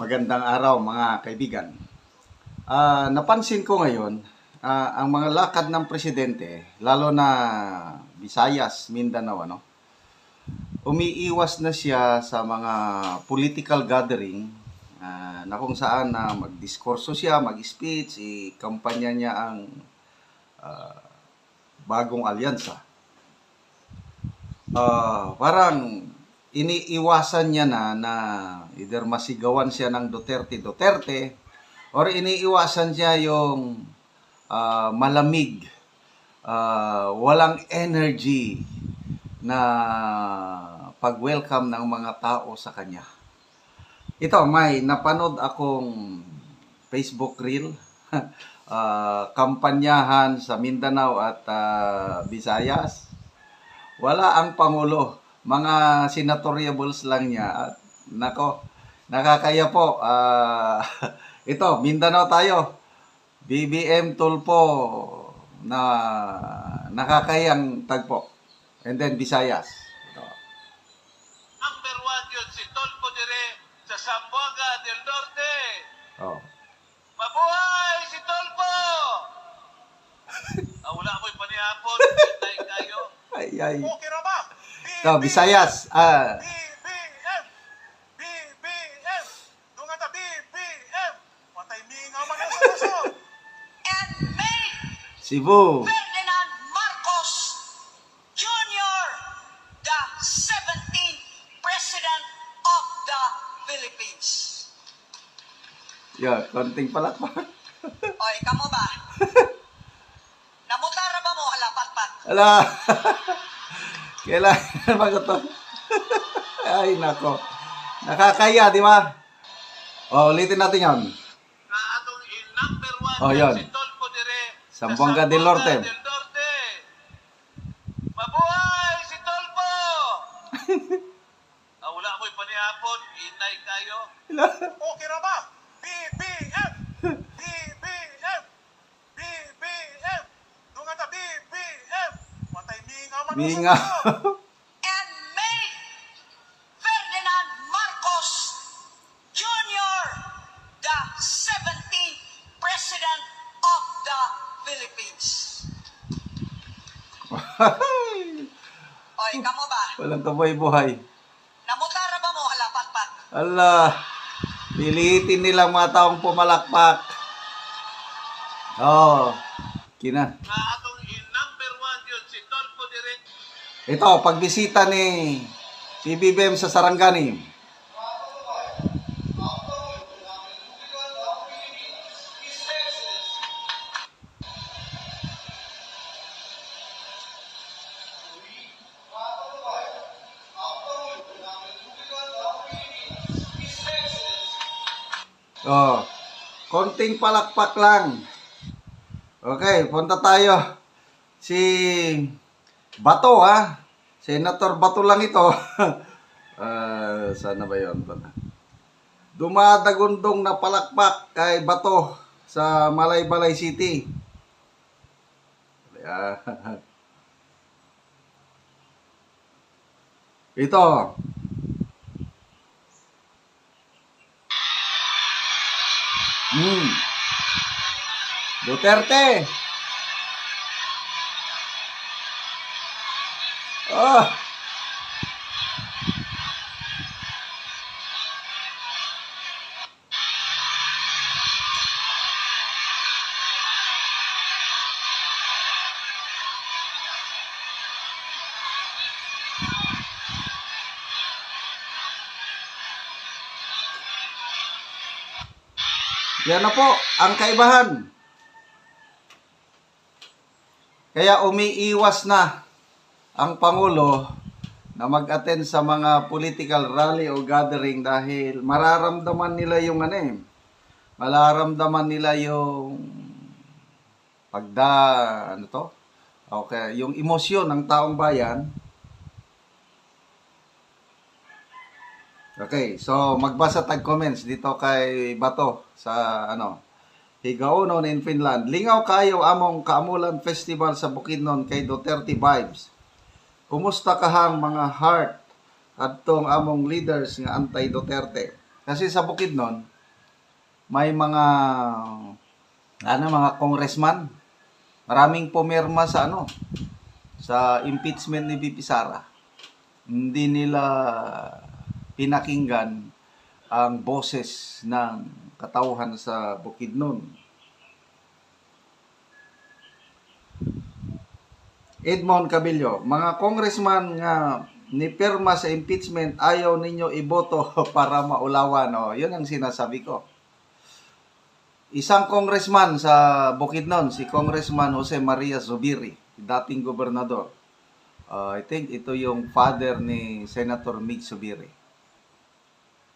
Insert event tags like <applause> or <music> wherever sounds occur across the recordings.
Magandang araw mga kaibigan. Ah, napansin ko ngayon, ah, ang mga lakad ng presidente, lalo na Visayas, Mindanao, ano, umiiwas na siya sa mga political gathering ah, na kung saan na magdiskurso siya, mag-speech, i-kampanya niya ang ah, bagong alyansa. Ah, parang iniiwasan niya na na either masigawan siya ng Duterte Duterte or iniiwasan siya yung ah, malamig ah, walang energy na pag-welcome ng mga tao sa kanya. Ito, may napanood akong Facebook reel <laughs> ah, kampanyahan sa Mindanao at ah, Visayas wala ang Pangulo. Mga senatoriables lang niya. At nako, nakakaya po. Ah, <laughs> ito, Mindanao tayo. BBM Tulpo na nakakayang tagpo. And then Visayas. Ito. Number one yun, si Tolpo Dire sa Zamboanga del Norte. Oh. Mabuhay si Tolpo! <laughs> ah, wala mo'y panihapon, kayo. Ay, ay. Okay ra ba? Ito, Visayas. Ah, BBM! BBM! Dunga ta BBM! Patay minga man ang suso! and made Cebu. Ferdinand Marcos Jr. the 17th President of the Philippines. Yan, konting palakpak. <laughs> Oy, kamo ba? <laughs> Namutara ba mo halapatpat? Ala. <laughs> Kailangan to? <laughs> Ay, nako. Nakakaya, di ba? O, ulitin natin. Na atong in number one Oh, yun, si Tolpo Dire sa Zamboanga del Norte. del Norte. Mabuhay si Tolpo! <laughs> ah, wala mo'y panihapon, inay kayo. Okay ra ba? BBM! BBM! BBM! Dunga ta BBM! Minga. suso. <laughs> And made Ferdinand Marcos Jr. the 17th President of the Philippines. <laughs> Oy, kamo ba? Walang kabuhay-buhay. Namutara ba mo halapatpat? Ala, pilitin nilang mga taong pumalakpak. Oo, oh, kina. Na Ito, pagbisita ni PBBM sa Sarangani. Oh, konting palakpak lang. Okay, punta tayo. Si Bato ha. Senator Bato lang ito. <laughs> Ah, sana ba yun? Dumadagundong na palakpak kay Bato sa Malaybalay City. <laughs> Ito. Hmm. Duterte. Oh. Yan na po ang kaibahan. Kaya umiiwas na ang Pangulo na mag-attend sa mga political rally o gathering dahil mararamdaman nila yung ano eh, mararamdaman nila yung pagda, ano to? Okay, yung emosyon ng taong bayan. Okay, so magbasa tag comments dito kay Bato sa ano, Higaunon in Finland. Lingaw kayo among Kaamulan Festival sa Bukidnon kay Duterte Vibes. Kumusta kahang mga heart adtong among leaders nga anti Duterte? Kasi sa Bukidnon, may mga ano mga congressman maraming pumirma sa ano sa impeachment ni VP Sara. Hindi nila pinakinggan ang boses ng katauhan sa Bukidnon. Edmond Cabillo, mga congressman nga nipirma sa impeachment, ayaw ninyo iboto <laughs> para maulawan. O, yun ang sinasabi ko. Isang congressman sa Bukidnon, si Congressman Jose Maria Zubiri, dating gobernador. Uh, I think ito yung father ni Senator Mig Zubiri.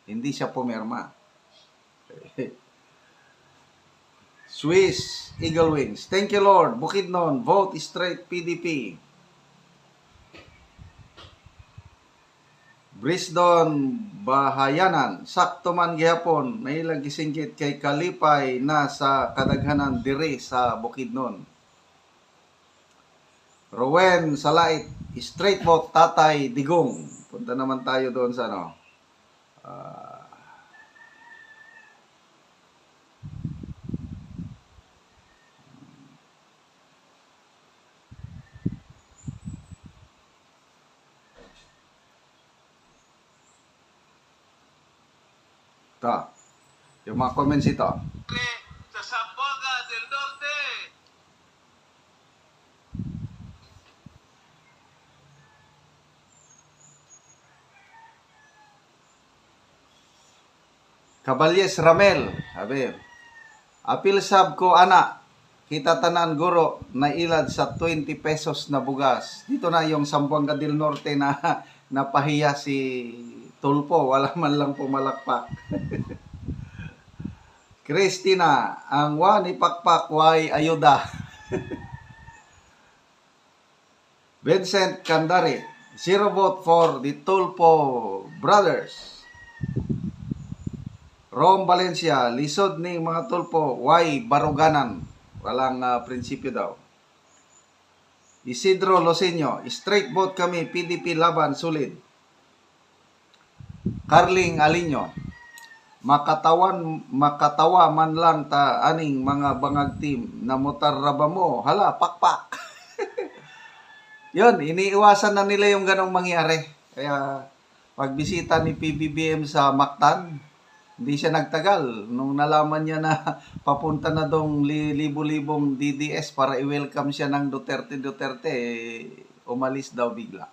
Hindi siya pumirma. <laughs> Swiss Eagle Wings. Thank you Lord. Bukidnon, vote straight PDP. Brisdon Bahayanan, sakto man gihapon, nailang gisinggit kay Kalipay na sa kadaghanan diri sa Bukidnon. Rowen Salait, straight vote Tatay Digong. Punta naman tayo doon sa ano. Ah, ito. Yung mga comments ito. sa Zamboanga del Norte. Kabalyes Ramel, sabi, apil sab ko ana, kita tanan guro na ilad sa 20 pesos na bugas. Dito na yung Sambuanga del Norte na <laughs> napahiya si Tulpo, wala <laughs> man lang pumalakpak. <laughs> Christina, ang wa ni Pakpak way ayuda. <laughs> Vincent Candari, zero vote for the Tulpo brothers. Rom Valencia, lisod ning mga tulpo, why baruganan? Walang ah, prinsipyo daw. Isidro Loseño, straight vote kami, PDP laban, sulit. Carling Alinyo, makatawan, makatawa man lang ta aning mga bangag team na motar raba mo, hala, pakpak. <laughs> Yun, iniiwasan na nila yung ganong mangyari. Kaya, pagbisita ni PBBM sa Mactan, hindi siya nagtagal. Nung nalaman niya na <laughs> papunta na dong li- libo-libong DDS para i-welcome siya ng Duterte Duterte, eh, umalis daw bigla.